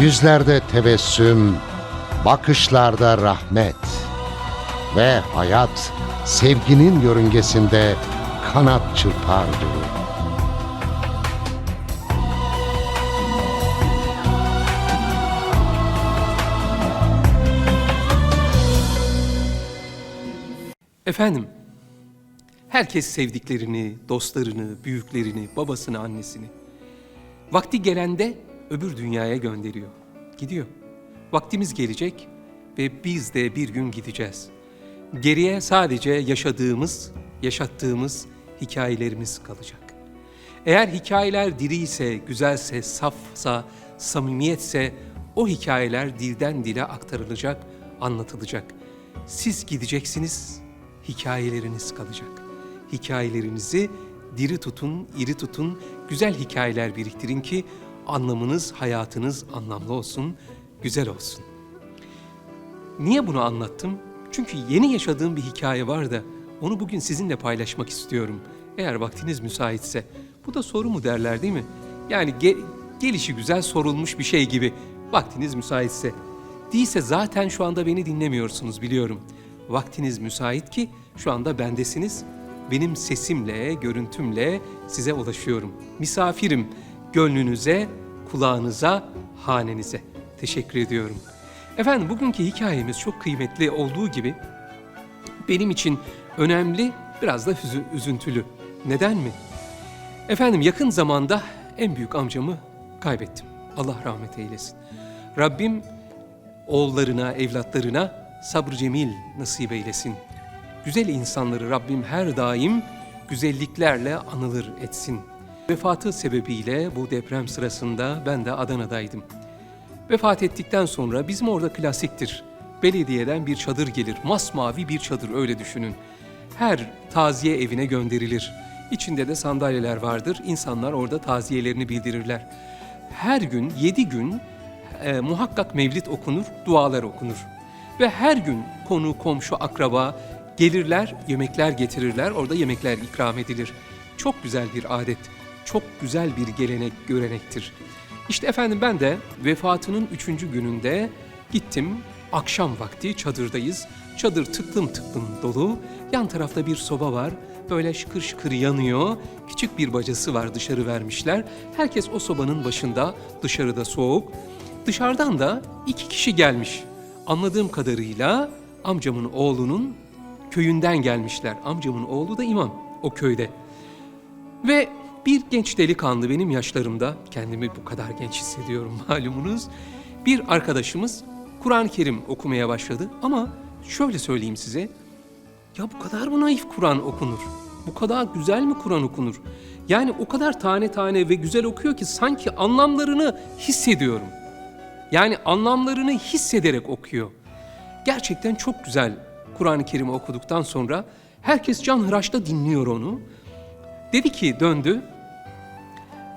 Yüzlerde tebessüm, bakışlarda rahmet ve hayat sevginin yörüngesinde kanat çırpardı. Efendim, herkes sevdiklerini, dostlarını, büyüklerini, babasını, annesini vakti gelende öbür dünyaya gönderiyor. Gidiyor. Vaktimiz gelecek ve biz de bir gün gideceğiz. Geriye sadece yaşadığımız, yaşattığımız hikayelerimiz kalacak. Eğer hikayeler diriyse, güzelse, safsa, samimiyetse o hikayeler dilden dile aktarılacak, anlatılacak. Siz gideceksiniz, hikayeleriniz kalacak. Hikayelerinizi diri tutun, iri tutun, güzel hikayeler biriktirin ki anlamınız, hayatınız anlamlı olsun, güzel olsun. Niye bunu anlattım? Çünkü yeni yaşadığım bir hikaye var da onu bugün sizinle paylaşmak istiyorum. Eğer vaktiniz müsaitse. Bu da soru mu derler değil mi? Yani ge- gelişi güzel sorulmuş bir şey gibi. Vaktiniz müsaitse. Değilse zaten şu anda beni dinlemiyorsunuz biliyorum. Vaktiniz müsait ki şu anda bendesiniz. Benim sesimle, görüntümle size ulaşıyorum. Misafirim gönlünüze, kulağınıza, hanenize. Teşekkür ediyorum. Efendim bugünkü hikayemiz çok kıymetli olduğu gibi benim için önemli, biraz da üzüntülü. Neden mi? Efendim yakın zamanda en büyük amcamı kaybettim. Allah rahmet eylesin. Rabbim oğullarına, evlatlarına sabır cemil nasip eylesin. Güzel insanları Rabbim her daim güzelliklerle anılır etsin. Vefatı sebebiyle bu deprem sırasında ben de Adana'daydım. Vefat ettikten sonra bizim orada klasiktir. Belediyeden bir çadır gelir. Masmavi bir çadır öyle düşünün. Her taziye evine gönderilir. İçinde de sandalyeler vardır. İnsanlar orada taziyelerini bildirirler. Her gün, yedi gün e, muhakkak mevlit okunur, dualar okunur. Ve her gün konu, komşu, akraba gelirler, yemekler getirirler. Orada yemekler ikram edilir. Çok güzel bir adet, çok güzel bir gelenek, görenektir. İşte efendim ben de vefatının üçüncü gününde gittim. Akşam vakti çadırdayız. Çadır tıklım tıklım dolu. Yan tarafta bir soba var. Böyle şıkır şıkır yanıyor. Küçük bir bacası var dışarı vermişler. Herkes o sobanın başında. Dışarıda soğuk. Dışarıdan da iki kişi gelmiş. Anladığım kadarıyla amcamın oğlunun köyünden gelmişler. Amcamın oğlu da imam o köyde. Ve bir genç delikanlı benim yaşlarımda, kendimi bu kadar genç hissediyorum malumunuz. Bir arkadaşımız Kur'an-ı Kerim okumaya başladı ama şöyle söyleyeyim size. Ya bu kadar mı naif Kur'an okunur? Bu kadar güzel mi Kur'an okunur? Yani o kadar tane tane ve güzel okuyor ki sanki anlamlarını hissediyorum. Yani anlamlarını hissederek okuyor. Gerçekten çok güzel Kur'an-ı Kerim'i okuduktan sonra herkes canhıraşla dinliyor onu. Dedi ki döndü,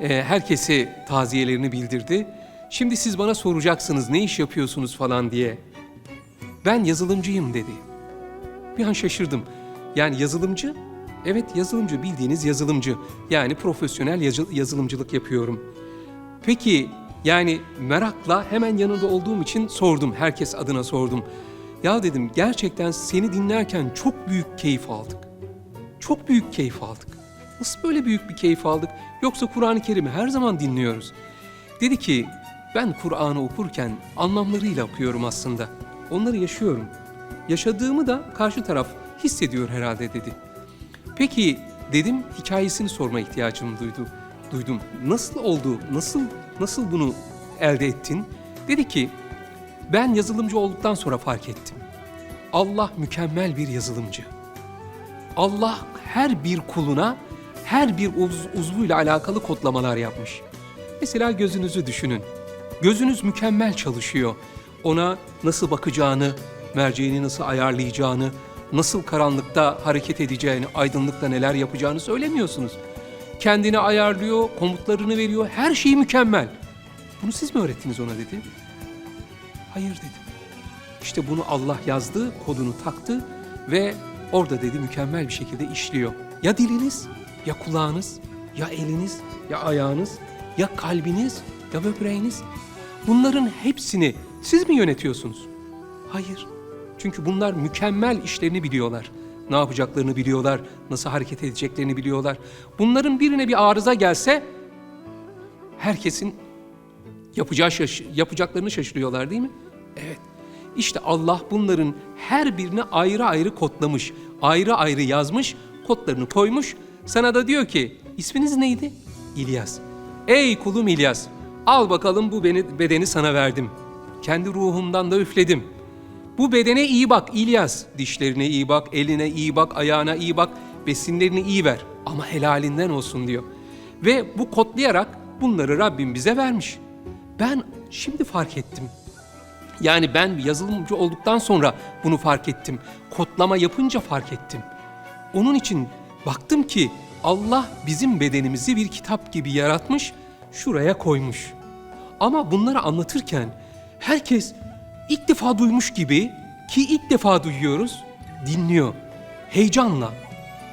e, herkese taziyelerini bildirdi. Şimdi siz bana soracaksınız ne iş yapıyorsunuz falan diye. Ben yazılımcıyım dedi. Bir an şaşırdım. Yani yazılımcı? Evet yazılımcı bildiğiniz yazılımcı. Yani profesyonel yazı- yazılımcılık yapıyorum. Peki yani merakla hemen yanında olduğum için sordum. Herkes adına sordum. Ya dedim gerçekten seni dinlerken çok büyük keyif aldık. Çok büyük keyif aldık. Nasıl böyle büyük bir keyif aldık? Yoksa Kur'an-ı Kerim'i her zaman dinliyoruz. Dedi ki ben Kur'an'ı okurken anlamlarıyla okuyorum aslında. Onları yaşıyorum. Yaşadığımı da karşı taraf hissediyor herhalde dedi. Peki dedim hikayesini sorma ihtiyacım duydu. Duydum. Nasıl oldu? Nasıl nasıl bunu elde ettin? Dedi ki ben yazılımcı olduktan sonra fark ettim. Allah mükemmel bir yazılımcı. Allah her bir kuluna her bir uz, uzvuyla alakalı kodlamalar yapmış. Mesela gözünüzü düşünün. Gözünüz mükemmel çalışıyor. Ona nasıl bakacağını, merceğini nasıl ayarlayacağını, nasıl karanlıkta hareket edeceğini, aydınlıkta neler yapacağını söylemiyorsunuz. Kendini ayarlıyor, komutlarını veriyor, her şey mükemmel. Bunu siz mi öğrettiniz ona dedi. Hayır dedim. İşte bunu Allah yazdı, kodunu taktı ve orada dedi mükemmel bir şekilde işliyor. Ya diliniz, ya kulağınız, ya eliniz, ya ayağınız, ya kalbiniz, ya böbreğiniz. Bunların hepsini siz mi yönetiyorsunuz? Hayır. Çünkü bunlar mükemmel işlerini biliyorlar. Ne yapacaklarını biliyorlar, nasıl hareket edeceklerini biliyorlar. Bunların birine bir arıza gelse herkesin yapacağı şaş- yapacaklarını şaşırıyorlar değil mi? Evet. İşte Allah bunların her birini ayrı ayrı kodlamış, ayrı ayrı yazmış, kodlarını koymuş. Sana da diyor ki, isminiz neydi? İlyas. Ey kulum İlyas, al bakalım bu beni, bedeni sana verdim. Kendi ruhumdan da üfledim. Bu bedene iyi bak İlyas. Dişlerine iyi bak, eline iyi bak, ayağına iyi bak, besinlerini iyi ver. Ama helalinden olsun diyor. Ve bu kodlayarak bunları Rabbim bize vermiş. Ben şimdi fark ettim. Yani ben yazılımcı olduktan sonra bunu fark ettim. Kodlama yapınca fark ettim. Onun için baktım ki Allah bizim bedenimizi bir kitap gibi yaratmış, şuraya koymuş. Ama bunları anlatırken herkes ilk defa duymuş gibi ki ilk defa duyuyoruz, dinliyor. Heyecanla.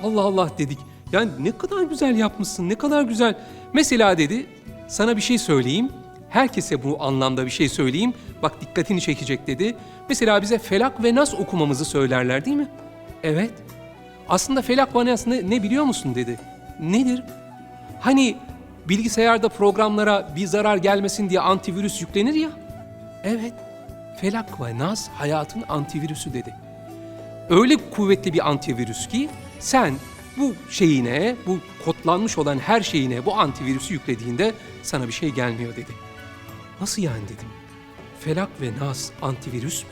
Allah Allah dedik. Yani ne kadar güzel yapmışsın, ne kadar güzel. Mesela dedi, sana bir şey söyleyeyim. Herkese bu anlamda bir şey söyleyeyim. Bak dikkatini çekecek dedi. Mesela bize Felak ve Nas okumamızı söylerler değil mi? Evet. Aslında Felak ve Nas ne, ne biliyor musun dedi. Nedir? Hani bilgisayarda programlara bir zarar gelmesin diye antivirüs yüklenir ya. Evet. Felak ve Nas hayatın antivirüsü dedi. Öyle kuvvetli bir antivirüs ki sen bu şeyine, bu kodlanmış olan her şeyine bu antivirüsü yüklediğinde sana bir şey gelmiyor dedi. Nasıl yani dedim. Felak ve Nas antivirüs mü?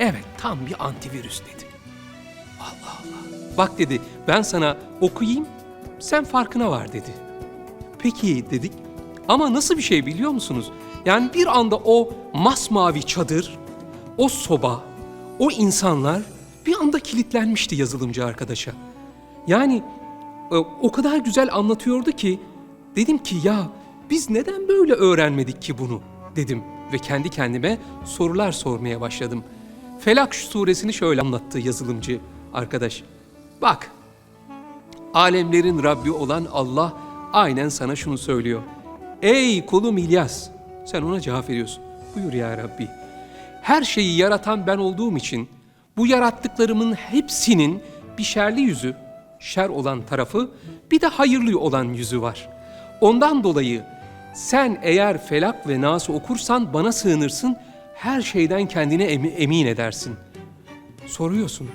Evet tam bir antivirüs dedi. Allah Allah. Bak dedi ben sana okuyayım sen farkına var dedi. Peki dedik ama nasıl bir şey biliyor musunuz? Yani bir anda o masmavi çadır, o soba, o insanlar bir anda kilitlenmişti yazılımcı arkadaşa. Yani e, o kadar güzel anlatıyordu ki dedim ki ya biz neden böyle öğrenmedik ki bunu dedim ve kendi kendime sorular sormaya başladım. Felak suresini şöyle anlattı yazılımcı arkadaş. Bak alemlerin Rabbi olan Allah aynen sana şunu söylüyor. Ey kulum İlyas sen ona cevap veriyorsun. Buyur ya Rabbi. Her şeyi yaratan ben olduğum için bu yarattıklarımın hepsinin bir şerli yüzü, şer olan tarafı, bir de hayırlı olan yüzü var. Ondan dolayı sen eğer Felak ve Nas'ı okursan bana sığınırsın, her şeyden kendini emi- emin edersin. Soruyorsun.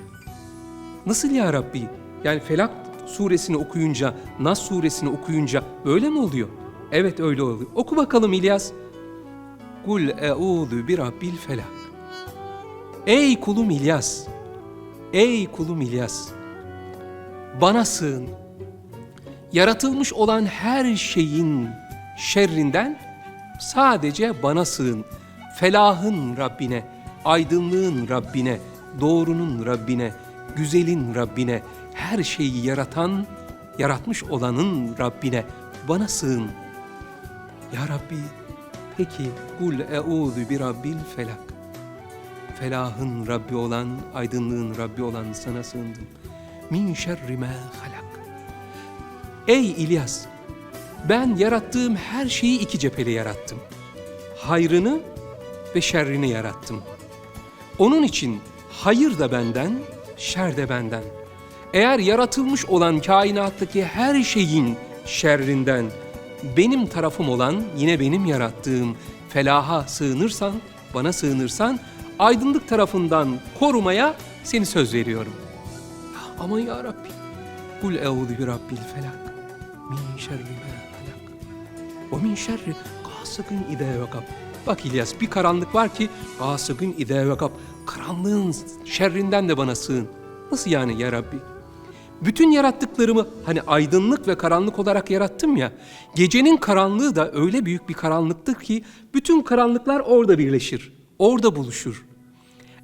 Nasıl ya Rabbi? Yani Felak suresini okuyunca, Nas suresini okuyunca böyle mi oluyor? Evet öyle oluyor. Oku bakalım İlyas. Kul eûzü bi rabbil felak. Ey kulum İlyas. Ey kulum İlyas. Bana sığın. Yaratılmış olan her şeyin şerrinden sadece bana sığın. Felahın Rabbine, aydınlığın Rabbine, doğrunun Rabbine, güzelin Rabbine, her şeyi yaratan, yaratmış olanın Rabbine bana sığın. Ya Rabbi, peki kul eûzü bi rabbil felak. Felahın Rabbi olan, aydınlığın Rabbi olan sana sığındım. Min şerri ma halak. Ey İlyas, ben yarattığım her şeyi iki cepheli yarattım. Hayrını ve şerrini yarattım. Onun için hayır da benden, şer de benden. Eğer yaratılmış olan kainattaki her şeyin şerrinden benim tarafım olan yine benim yarattığım felaha sığınırsan, bana sığınırsan aydınlık tarafından korumaya seni söz veriyorum. Ya Aman ya Rabbi. Kul eûzü bi rabbil felak. Min şerri ma halak. Ve min şerri gâsıkın idâ vekab. Bak İlyas bir karanlık var ki gâsıkın idâ vekab. Karanlığın şerrinden de bana sığın. Nasıl yani ya Rabbi? Bütün yarattıklarımı hani aydınlık ve karanlık olarak yarattım ya. Gecenin karanlığı da öyle büyük bir karanlıktır ki bütün karanlıklar orada birleşir. Orada buluşur.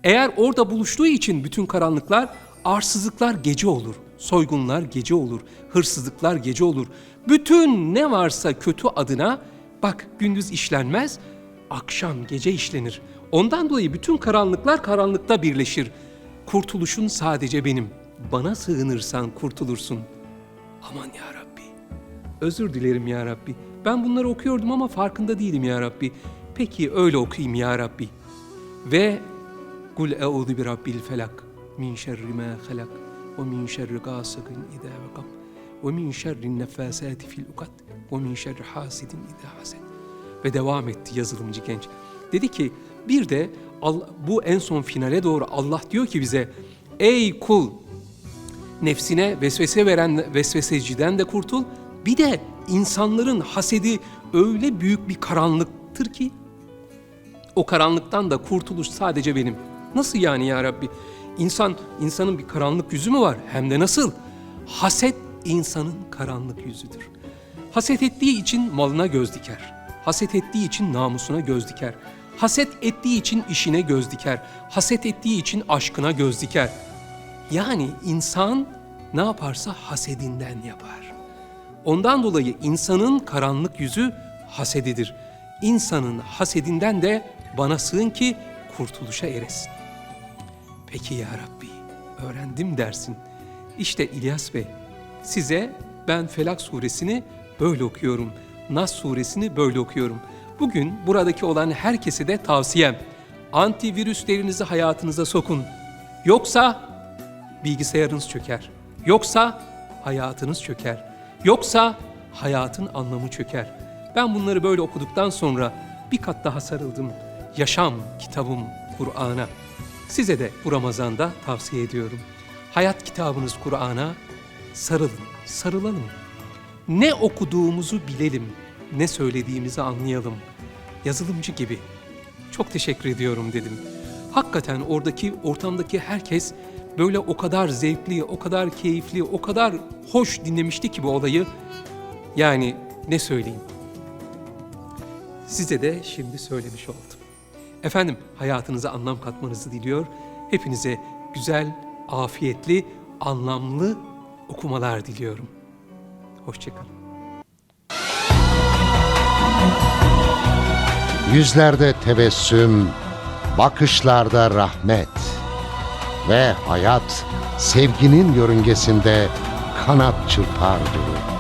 Eğer orada buluştuğu için bütün karanlıklar, arsızlıklar gece olur. Soygunlar gece olur, hırsızlıklar gece olur. Bütün ne varsa kötü adına bak gündüz işlenmez, akşam gece işlenir. Ondan dolayı bütün karanlıklar karanlıkta birleşir. Kurtuluşun sadece benim. Bana sığınırsan kurtulursun. Aman ya Rabbi. Özür dilerim ya Rabbi. Ben bunları okuyordum ama farkında değilim ya Rabbi. Peki öyle okuyayım ya Rabbi. Ve Kul eûzu bi rabbil felak min şerri ma halak ve min şerri gasikin idâ vekab ve min şerri nefâsâti fil ukad ve min şerri hasidin idâ hased. Ve devam etti yazılımcı genç. Dedi ki bir de bu en son finale doğru Allah diyor ki bize ey kul nefsine vesvese veren vesveseciden de kurtul. Bir de insanların hasedi öyle büyük bir karanlıktır ki o karanlıktan da kurtuluş sadece benim. Nasıl yani ya Rabbi? İnsan, insanın bir karanlık yüzü mü var? Hem de nasıl? Haset insanın karanlık yüzüdür. Haset ettiği için malına göz diker. Haset ettiği için namusuna göz diker. Haset ettiği için işine göz diker. Haset ettiği için aşkına göz diker. Yani insan ne yaparsa hasedinden yapar. Ondan dolayı insanın karanlık yüzü hasedidir. İnsanın hasedinden de bana sığın ki kurtuluşa eresin. Peki ya Rabbi, öğrendim dersin. İşte İlyas Bey, size ben Felak suresini böyle okuyorum. Nas suresini böyle okuyorum. Bugün buradaki olan herkese de tavsiyem. Antivirüslerinizi hayatınıza sokun. Yoksa bilgisayarınız çöker. Yoksa hayatınız çöker. Yoksa hayatın anlamı çöker. Ben bunları böyle okuduktan sonra bir kat daha sarıldım. Yaşam kitabım Kur'an'a. Size de bu Ramazan'da tavsiye ediyorum. Hayat kitabınız Kur'an'a sarılın, sarılalım. Ne okuduğumuzu bilelim, ne söylediğimizi anlayalım. Yazılımcı gibi. Çok teşekkür ediyorum dedim. Hakikaten oradaki ortamdaki herkes böyle o kadar zevkli, o kadar keyifli, o kadar hoş dinlemişti ki bu olayı. Yani ne söyleyeyim? Size de şimdi söylemiş oldum. Efendim hayatınıza anlam katmanızı diliyor. Hepinize güzel, afiyetli, anlamlı okumalar diliyorum. Hoşçakalın. Yüzlerde tebessüm, bakışlarda rahmet ve hayat sevginin yörüngesinde kanat çırpar durur.